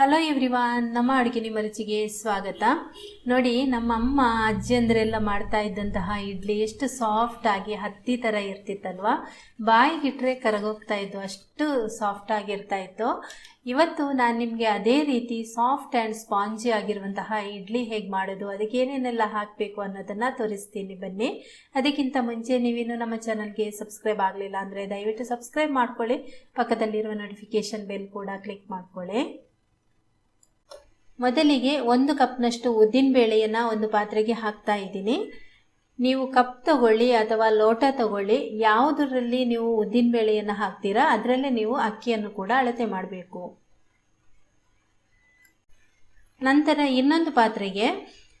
Hello everyone ನಮ್ಮ ಅಡುಗೆ ನಿಮ್ಮ ರುಚಿಗೆ ಸ್ವಾಗತ. ನೋಡಿ, ನಮ್ಮ ಅಮ್ಮ ಅಜ್ಜಿಯಂದ್ರೆಲ್ಲ ಮಾಡ್ತಾ ಇದ್ದಂತಹ ಇಡ್ಲಿ ಎಷ್ಟು ಸಾಫ್ಟ್ ಆಗಿ ಹತ್ತಿ ಥರ ಇರ್ತಿತ್ತಲ್ವಾ? ಬಾಯಿಗಿಟ್ರೆ ಕರಗೋಗ್ತಾ ಇತ್ತು ಅಷ್ಟು ಸಾಫ್ಟ್ ಆಗಿರ್ತಾ ಇತ್ತು. ಇವತ್ತು ನಾನು ನಿಮಗೆ ಅದೇ ರೀತಿ ಸಾಫ್ಟ್ ಆ್ಯಂಡ್ ಸ್ಪಾಂಜಿ ಆಗಿರುವಂತಹ ಇಡ್ಲಿ ಹೇಗೆ ಮಾಡೋದು, ಅದಕ್ಕೆ ಏನೇನೆಲ್ಲ ಹಾಕಬೇಕು ಅನ್ನೋದನ್ನು ತೋರಿಸ್ತೀನಿ ಬನ್ನಿ. ಅದಕ್ಕಿಂತ ಮುಂಚೆ ನೀವಿನ್ನು ನಮ್ಮ ಚಾನಲ್ಗೆ ಸಬ್ಸ್ಕ್ರೈಬ್ ಆಗಲಿಲ್ಲ ಅಂದರೆ ದಯವಿಟ್ಟು ಸಬ್ಸ್ಕ್ರೈಬ್ ಮಾಡ್ಕೊಳ್ಳಿ. ಪಕ್ಕದಲ್ಲಿರುವ ನೋಟಿಫಿಕೇಷನ್ ಬೆಲ್ ಕೂಡ ಕ್ಲಿಕ್ ಮಾಡ್ಕೊಳ್ಳಿ. ಮೊದಲಿಗೆ ಒಂದು ಕಪ್ನಷ್ಟು ಉದ್ದಿನ ಬೇಳೆಯನ್ನು ಒಂದು ಪಾತ್ರೆಗೆ ಹಾಕ್ತಾ ಇದ್ದೀನಿ. ನೀವು ಕಪ್ ತಗೊಳ್ಳಿ ಅಥವಾ ಲೋಟ ತಗೊಳ್ಳಿ, ಯಾವುದರಲ್ಲಿ ನೀವು ಉದ್ದಿನ ಬೇಳೆಯನ್ನು ಹಾಕ್ತೀರಾ, ಅದರಲ್ಲೇ ನೀವು ಅಕ್ಕಿಯನ್ನು ಕೂಡ ಅಳತೆ ಮಾಡಬೇಕು. ನಂತರ ಇನ್ನೊಂದು ಪಾತ್ರೆಗೆ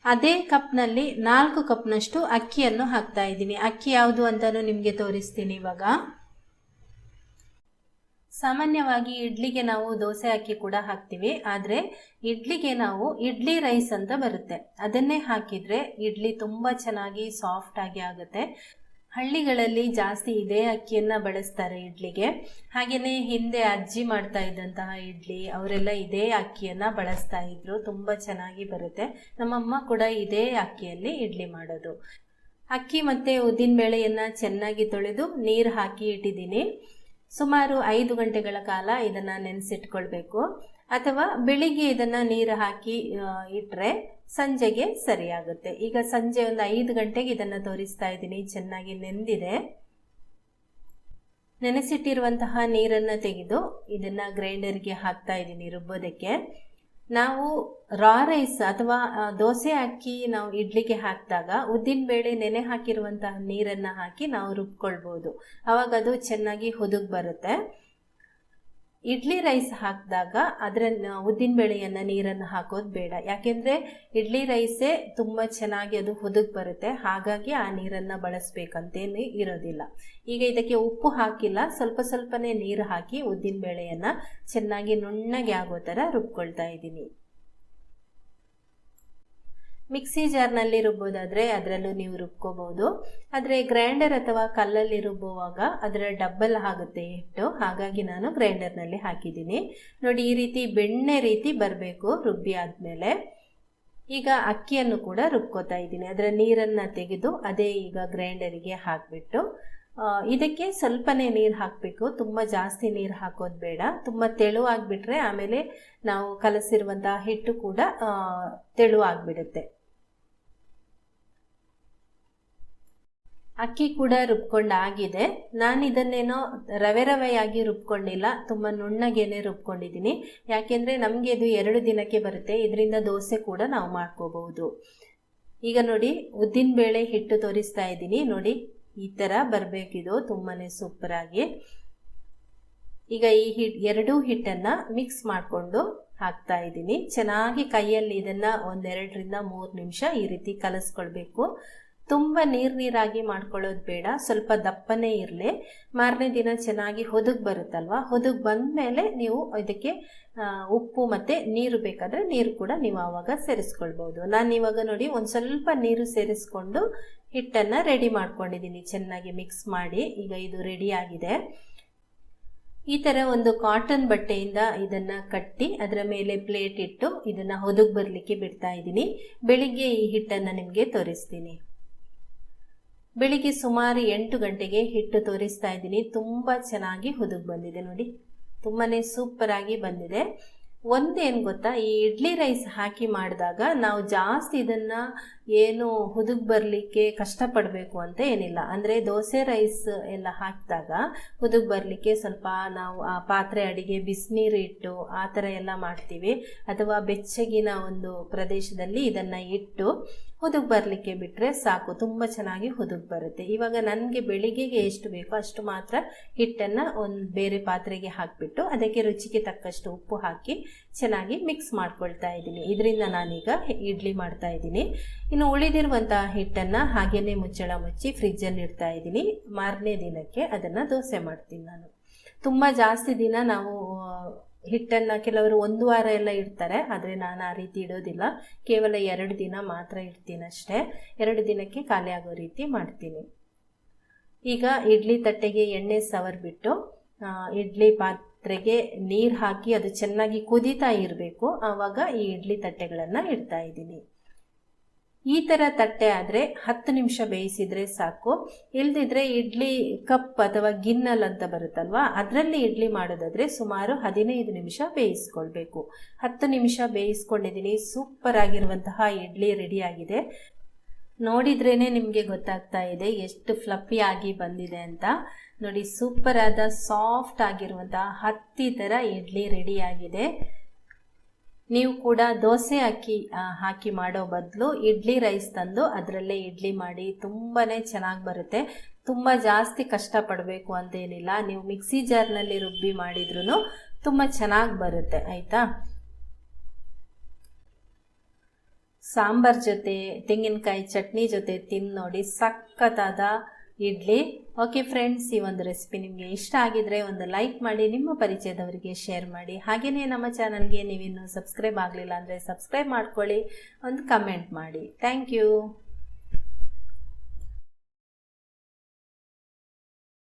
ಅದೇ ಕಪ್ನಲ್ಲಿ ನಾಲ್ಕು ಕಪ್ನಷ್ಟು ಅಕ್ಕಿಯನ್ನು ಹಾಕ್ತಾ ಇದ್ದೀನಿ. ಅಕ್ಕಿ ಯಾವುದು ಅಂತಲೂ ನಿಮಗೆ ತೋರಿಸ್ತೀನಿ ಇವಾಗ. ಸಾಮಾನ್ಯವಾಗಿ ಇಡ್ಲಿಗೆ ನಾವು ದೋಸೆ ಅಕ್ಕಿ ಕೂಡ ಹಾಕ್ತೀವಿ, ಆದರೆ ಇಡ್ಲಿಗೆ ನಾವು ಇಡ್ಲಿ ರೈಸ್ ಅಂತ ಬರುತ್ತೆ. ಅದನ್ನೇ ಹಾಕಿದರೆ ಇಡ್ಲಿ ತುಂಬ ಚೆನ್ನಾಗಿ ಸಾಫ್ಟ್ ಆಗಿ ಆಗುತ್ತೆ. ಹಳ್ಳಿಗಳಲ್ಲಿ ಜಾಸ್ತಿ ಇದೇ ಅಕ್ಕಿಯನ್ನು ಬಳಸ್ತಾರೆ ಇಡ್ಲಿಗೆ. ಹಾಗೆಯೇ ಹಿಂದೆ ಅಜ್ಜಿ ಮಾಡ್ತಾ ಇದ್ದಂತಹ ಇಡ್ಲಿ, ಅವರೆಲ್ಲ ಇದೇ ಅಕ್ಕಿಯನ್ನು ಬಳಸ್ತಾ ಇದ್ರು, ತುಂಬ ಚೆನ್ನಾಗಿ ಬರುತ್ತೆ. ನಮ್ಮಮ್ಮ ಕೂಡ ಇದೇ ಅಕ್ಕಿಯಲ್ಲಿ ಇಡ್ಲಿ ಮಾಡೋದು. ಅಕ್ಕಿ ಮತ್ತು ಉದ್ದಿನ ಬೇಳೆಯನ್ನು ಚೆನ್ನಾಗಿ ತೊಳೆದು ನೀರು ಹಾಕಿ ಇಟ್ಟಿದ್ದೀನಿ. ಸುಮಾರು ಐದು ಗಂಟೆಗಳ ಕಾಲ ಇದನ್ನು ನೆನೆಸಿಟ್ಕೊಳ್ಬೇಕು. ಅಥವಾ ಬೆಳಿಗ್ಗೆ ಇದನ್ನು ನೀರು ಹಾಕಿ ಇಟ್ಟರೆ ಸಂಜೆಗೆ ಸರಿಯಾಗುತ್ತೆ. ಈಗ ಸಂಜೆ ಒಂದು ಐದು ಗಂಟೆಗೆ ಇದನ್ನು ತೋರಿಸ್ತಾ ಇದ್ದೀನಿ. ಚೆನ್ನಾಗಿ ನೆಂದಿದೆ. ನೆನೆಸಿಟ್ಟಿರುವಂತಹ ನೀರನ್ನು ತೆಗೆದು ಇದನ್ನು ಗ್ರೈಂಡರ್ಗೆ ಹಾಕ್ತಾ ಇದ್ದೀನಿ ರುಬ್ಬೋದಕ್ಕೆ. ನಾವು ರಾ ರೈಸ್ ಅಥವಾ ದೋಸೆ ಅಕ್ಕಿ ನಾವು ಇಡ್ಲಿಗೆ ಹಾಕಿದಾಗ ಉದ್ದಿನ ಬೇಳೆ ನೆನೆ ಹಾಕಿರುವಂತಹ ನೀರನ್ನು ಹಾಕಿ ನಾವು ರುಬ್ಕೊಳ್ಬೋದು. ಅವಾಗ ಅದು ಚೆನ್ನಾಗಿ ಹುದುಗ್ ಬರುತ್ತೆ. ಇಡ್ಲಿ ರೈಸ್ ಹಾಕಿದಾಗ ಅದರ ಉದ್ದಿನ ಬೇಳೆಯನ್ನು ನೀರನ್ನು ಹಾಕೋದು ಬೇಡ. ಯಾಕೆಂದರೆ ಇಡ್ಲಿ ರೈಸೇ ತುಂಬ ಚೆನ್ನಾಗಿ ಅದು ಹುದುಗ್ ಬರುತ್ತೆ. ಹಾಗಾಗಿ ಆ ನೀರನ್ನು ಬಳಸಬೇಕಂತೇನು ಇರೋದಿಲ್ಲ. ಈಗ ಇದಕ್ಕೆ ಉಪ್ಪು ಹಾಕಿಲ್ಲ. ಸ್ವಲ್ಪ ಸ್ವಲ್ಪನೇ ನೀರು ಹಾಕಿ ಉದ್ದಿನ ಬೇಳೆಯನ್ನು ಚೆನ್ನಾಗಿ ನುಣ್ಣಗೆ ಆಗೋ ಥರ ರುಬ್ಕೊಳ್ತಾ ಇದ್ದೀನಿ. ಮಿಕ್ಸಿ ಜಾರ್ನಲ್ಲಿ ರುಬ್ಬೋದಾದರೆ ಅದರಲ್ಲೂ ನೀವು ರುಬ್ಕೋಬಹುದು. ಆದರೆ ಗ್ರೈಂಡರ್ ಅಥವಾ ಕಲ್ಲಲ್ಲಿ ರುಬ್ಬುವಾಗ ಅದರ ಡಬ್ಬಲ್ ಆಗುತ್ತೆ ಹಿಟ್ಟು. ಹಾಗಾಗಿ ನಾನು ಗ್ರೈಂಡರ್ನಲ್ಲಿ ಹಾಕಿದ್ದೀನಿ. ನೋಡಿ, ಈ ರೀತಿ ಬೆಣ್ಣೆ ರೀತಿ ಬರಬೇಕು ರುಬ್ಬಿ ಆದಮೇಲೆ. ಈಗ ಅಕ್ಕಿಯನ್ನು ಕೂಡ ರುಬ್ಕೋತಾ ಇದ್ದೀನಿ. ಅದರ ನೀರನ್ನು ತೆಗೆದು ಅದೇ ಈಗ ಗ್ರೈಂಡರಿಗೆ ಹಾಕಿಬಿಟ್ಟು. ಇದಕ್ಕೆ ಸ್ವಲ್ಪನೇ ನೀರು ಹಾಕಬೇಕು. ತುಂಬ ಜಾಸ್ತಿ ನೀರು ಹಾಕೋದು ಬೇಡ. ತುಂಬ ತೆಳುವಾಗಿಬಿಟ್ರೆ ಆಮೇಲೆ ನಾವು ಕಲಸಿರುವಂತಹ ಹಿಟ್ಟು ಕೂಡ ತೆಳುವಾಗಿಬಿಡುತ್ತೆ ಅಕ್ಕಿ ಕೂಡ ರುಬ್ಕೊಂಡಾಗಿದೆ ನಾನು ಇದನ್ನೇನೋ ರವೆ ರವೆಯಾಗಿ ರುಬ್ಕೊಂಡಿಲ್ಲ, ತುಂಬ ನುಣ್ಣಗೇನೆ ರುಬ್ಕೊಂಡಿದ್ದೀನಿ ಯಾಕೆಂದರೆ ನಮಗೆ ಇದು ಎರಡು ದಿನಕ್ಕೆ ಬರುತ್ತೆ, ಇದರಿಂದ ದೋಸೆ ಕೂಡ ನಾವು ಮಾಡ್ಕೋಬಹುದು. ಈಗ ನೋಡಿ, ಉದ್ದಿನ ಬೇಳೆ ಹಿಟ್ಟು ತೋರಿಸ್ತಾ ಇದ್ದೀನಿ. ನೋಡಿ, ಈ ಥರ ಬರಬೇಕಿದು ತುಂಬಾ ಸೂಪರಾಗಿ ಈಗ ಈ ಹಿಟ್, ಎರಡೂ ಹಿಟ್ಟನ್ನು ಮಿಕ್ಸ್ ಮಾಡಿಕೊಂಡು ಹಾಕ್ತಾ ಇದ್ದೀನಿ. ಚೆನ್ನಾಗಿ ಕೈಯಲ್ಲಿ ಇದನ್ನು ಒಂದೆರಡರಿಂದ ಮೂರು ನಿಮಿಷ ಈ ರೀತಿ ಕಲಿಸ್ಕೊಳ್ಬೇಕು. ತುಂಬ ನೀರು ನೀರಾಗಿ ಮಾಡ್ಕೊಳ್ಳೋದು ಬೇಡ, ಸ್ವಲ್ಪ ದಪ್ಪನೇ ಇರಲಿ. ಮಾರನೇ ದಿನ ಚೆನ್ನಾಗಿ ಹೊದಗ್ ಬರುತ್ತಲ್ವ? ಬಂದ ಮೇಲೆ ನೀವು ಇದಕ್ಕೆ ಉಪ್ಪು ಮತ್ತು ನೀರು ಬೇಕಾದರೆ ನೀರು ಕೂಡ ನೀವು ಆವಾಗ ಸೇರಿಸ್ಕೊಳ್ಬೋದು. ನಾನು ಇವಾಗ ನೋಡಿ ಒಂದು ಸ್ವಲ್ಪ ನೀರು ಸೇರಿಸ್ಕೊಂಡು ಹಿಟ್ಟನ್ನು ರೆಡಿ ಮಾಡ್ಕೊಂಡಿದ್ದೀನಿ ಚೆನ್ನಾಗಿ ಮಿಕ್ಸ್ ಮಾಡಿ ಈಗ ಇದು ರೆಡಿಯಾಗಿದೆ ಈ ಥರ ಒಂದು ಕಾಟನ್ ಬಟ್ಟೆಯಿಂದ ಇದನ್ನು ಕಟ್ಟಿ ಅದರ ಮೇಲೆ ಪ್ಲೇಟ್ ಇಟ್ಟು ಇದನ್ನು ಹೊದಗ್ ಬರಲಿಕ್ಕೆ ಬಿಡ್ತಾ ಇದ್ದೀನಿ ಬೆಳಿಗ್ಗೆ ಈ ಹಿಟ್ಟನ್ನು ನಿಮಗೆ ತೋರಿಸ್ತೀನಿ. ಬೆಳಿಗ್ಗೆ ಸುಮಾರು ಎಂಟು ಗಂಟೆಗೆ ಹಿಟ್ಟು ತೋರಿಸ್ತಾ ಇದ್ದೀನಿ. ತುಂಬ ಚೆನ್ನಾಗಿ ಹುದುಗ್ ಬಂದಿದೆ ನೋಡಿ. ತುಂಬಾ ಸೂಪರಾಗಿ ಬಂದಿದೆ. ಒಂದೇನು ಗೊತ್ತಾ? ಈ ಇಡ್ಲಿ ರೈಸ್ ಹಾಕಿ ಮಾಡಿದಾಗ ನಾವು ಜಾಸ್ತಿ ಇದನ್ನು ಏನು ಹುದುಗ್ ಬರಲಿಕ್ಕೆ ಕಷ್ಟಪಡಬೇಕು ಅಂತ ಏನಿಲ್ಲ. ಅಂದರೆ ದೋಸೆ ರೈಸ್ ಎಲ್ಲ ಹಾಕಿದಾಗ ಹುದುಗ್ ಬರಲಿಕ್ಕೆ ಸ್ವಲ್ಪ ನಾವು ಆ ಪಾತ್ರೆ ಅಡಿಗೆ, ಬಿಸಿನೀರು ಇಟ್ಟು ಆ ಥರ ಎಲ್ಲ ಮಾಡ್ತೀವಿ. ಅಥವಾ ಬೆಚ್ಚಗಿನ ಒಂದು ಪ್ರದೇಶದಲ್ಲಿ ಇದನ್ನು ಇಟ್ಟು ಹುದುಗ್ ಬರಲಿಕ್ಕೆ ಬಿಟ್ಟರೆ ಸಾಕು, ತುಂಬ ಚೆನ್ನಾಗಿ ಹುದುಗ್ ಬರುತ್ತೆ. ಇವಾಗ ನನಗೆ ಬೆಳಿಗ್ಗೆಗೆ ಎಷ್ಟು ಬೇಕೋ ಅಷ್ಟು ಮಾತ್ರ ಹಿಟ್ಟನ್ನು ಒಂದು ಬೇರೆ ಪಾತ್ರೆಗೆ ಹಾಕಿಬಿಟ್ಟು ಅದಕ್ಕೆ ರುಚಿಗೆ ತಕ್ಕಷ್ಟು ಉಪ್ಪು ಹಾಕಿ ಚೆನ್ನಾಗಿ ಮಿಕ್ಸ್ ಮಾಡ್ಕೊಳ್ತಾ ಇದ್ದೀನಿ. ಇದರಿಂದ ನಾನೀಗ ಇಡ್ಲಿ ಮಾಡ್ತಾ ಇದ್ದೀನಿ. ಇನ್ನು ಉಳಿದಿರುವಂತಹ ಹಿಟ್ಟನ್ನು ಹಾಗೇನೆ ಮುಚ್ಚಳ ಮುಚ್ಚಿ ಫ್ರಿಜ್ಜಲ್ಲಿ ಇಡ್ತಾ ಇದ್ದೀನಿ. ಮಾರನೇ ದಿನಕ್ಕೆ ಅದನ್ನು ದೋಸೆ ಮಾಡ್ತೀನಿ ನಾನು. ತುಂಬ ಜಾಸ್ತಿ ದಿನ ನಾವು ಹಿಟ್ಟನ್ನು ಕೆಲವರು ಒಂದು ವಾರ ಎಲ್ಲ ಇಡ್ತಾರೆ. ಆದರೆ ನಾನು ಆ ರೀತಿ ಇಡೋದಿಲ್ಲ. ಕೇವಲ ಎರಡು ದಿನ ಮಾತ್ರ ಇಡ್ತೀನಿ ಅಷ್ಟೇ. ಎರಡು ದಿನಕ್ಕೆ ಖಾಲಿ ಆಗೋ ರೀತಿ ಮಾಡ್ತೀನಿ. ಈಗ ಇಡ್ಲಿ ತಟ್ಟೆಗೆ ಎಣ್ಣೆ ಸವರ್ಬಿಟ್ಟು ಇಡ್ಲಿ ಪಾತ್ ಪಾತ್ರೆಗೆ ನೀರು ಹಾಕಿ ಅದು ಚೆನ್ನಾಗಿ ಕುದೀತಾ ಇರಬೇಕು. ಆವಾಗ ಈ ಇಡ್ಲಿ ತಟ್ಟೆಗಳನ್ನು ಇಡ್ತಾ ಇದ್ದೀನಿ. ಈ ಥರ ತಟ್ಟೆ ಆದರೆ ಹತ್ತು ನಿಮಿಷ ಬೇಯಿಸಿದ್ರೆ ಸಾಕು. ಇಲ್ದಿದ್ರೆ ಇಡ್ಲಿ ಕಪ್ ಅಥವಾ ಗಿನ್ನಲ್ ಅಂತ ಬರುತ್ತಲ್ವಾ, ಅದರಲ್ಲಿ ಇಡ್ಲಿ ಮಾಡೋದಾದ್ರೆ ಸುಮಾರು ಹದಿನೈದು ನಿಮಿಷ ಬೇಯಿಸ್ಕೊಳ್ಬೇಕು. ಹತ್ತು ನಿಮಿಷ ಬೇಯಿಸ್ಕೊಂಡಿದ್ದೀನಿ. ಸೂಪರ್ ಆಗಿರುವಂತಹ ಇಡ್ಲಿ ರೆಡಿ ನೋಡಿದ್ರೇನೆ ನಿಮಗೆ ಗೊತ್ತಾಗ್ತಾ ಇದೆ ಎಷ್ಟು ಫ್ಲಫಿ ಆಗಿ ಬಂದಿದೆ ಅಂತ. ನೋಡಿ ಸೂಪರ್ ಆದ ಸಾಫ್ಟ್ ಆಗಿರುವಂತಹ ಹತ್ತಿ ಥರ ಇಡ್ಲಿ ರೆಡಿ ಆಗಿದೆ. ನೀವು ಕೂಡ ದೋಸೆ ಅಕ್ಕಿ ಹಾಕಿ ಮಾಡೋ ಬದಲು ಇಡ್ಲಿ ರೈಸ್ ತಂದು ಅದರಲ್ಲೇ ಇಡ್ಲಿ ಮಾಡಿ ತುಂಬಾ ಚೆನ್ನಾಗಿ ಬರುತ್ತೆ. ತುಂಬ ಜಾಸ್ತಿ ಕಷ್ಟಪಡಬೇಕು ಅಂತೇನಿಲ್ಲ. ನೀವು ಮಿಕ್ಸಿ ಜಾರ್ನಲ್ಲಿ ರುಬ್ಬಿ ಮಾಡಿದ್ರೂ ತುಂಬ ಚೆನ್ನಾಗಿ ಬರುತ್ತೆ, ಆಯಿತಾ? ಸಾಂಬಾರ್ ಜೊತೆ, ತೆಂಗಿನಕಾಯಿ ಚಟ್ನಿ ಜೊತೆ ತಿಂದು ನೋಡಿ ಸಖತ್ತಾದ ಇಡ್ಲಿ. ಓಕೆ ಫ್ರೆಂಡ್ಸ್ ಈ ಒಂದು ರೆಸಿಪಿ ನಿಮಗೆ ಇಷ್ಟ ಆಗಿದ್ರೆ ಒಂದು ಲೈಕ್ ಮಾಡಿ, ನಿಮ್ಮ ಪರಿಚಯದವರಿಗೆ ಶೇರ್ ಮಾಡಿ. ಹಾಗೆಯೇ ನಮ್ಮ ಚಾನಲ್ಗೆ ನೀವಿನ್ನೂ ಸಬ್ಸ್ಕ್ರೈಬ್ ಆಗಲಿಲ್ಲ ಅಂದರೆ ಸಬ್ಸ್ಕ್ರೈಬ್ ಮಾಡ್ಕೊಳ್ಳಿ, ಒಂದು ಕಮೆಂಟ್ ಮಾಡಿ. Thank you